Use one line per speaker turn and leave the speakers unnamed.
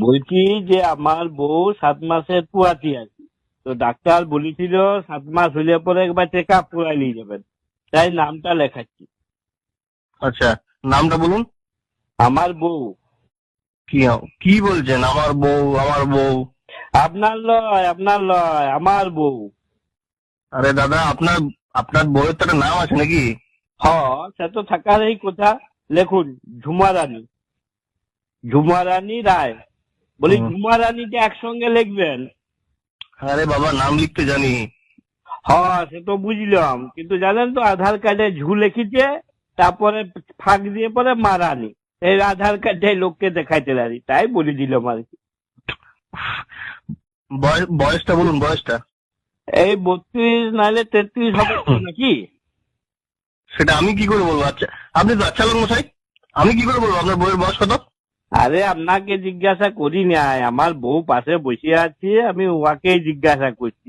বলছি যে আমার বউ সাত মাসের পুয়াতি আছে? তো ডাক্তার বলেছিল সাত মাস হলে পরে একবার চেক আপ করাই নিয়ে যাবেন। তাই নামটা লেখাচ্ছি।
আচ্ছা নামটা বলুন।
আমার বউ।
কি কি বলছেন? আমার বউ আমার বউ।
আপনার লয় আপনার লয় আমার বউ।
আরে দাদা আপনার আপনার বউয়ের তো একটা নাম আছে নাকি?
হ সে তো থাকারই কথা। লেখুন ঝুমারানী। ঝুমারানী রায়। বলি
হুম।
ঝুমারানীটা একসঙ্গে লিখবেন।
আরে বাবা নাম লিখতে জানি।
হ্যাঁ সে তো বুঝলাম। কিন্তু জানেন তো আধার কার্ডে ঝু লিখিছে তারপরে ফাঁক দিয়ে পরে মারানি। এই আধার কার্ডে লোককে দেখাইতে পারি তাই বলে দিলাম আর কি।
বয়স বয়সটা বলুন বয়সটা।
এই বত্রিশ নাহলে তেত্রিশ হবে নাকি?
সেটা আমি কি করে বলব? আচ্ছা আপনি তো আচ্ছা মশাই আমি কি করে বলব? আপনার বউয়ের বয়স কত?
আরে আপনাকে জিজ্ঞাসা করি নাই আমার বউ পাশে বসে আছে আমি ওয়াকেই জিজ্ঞাসা করছি।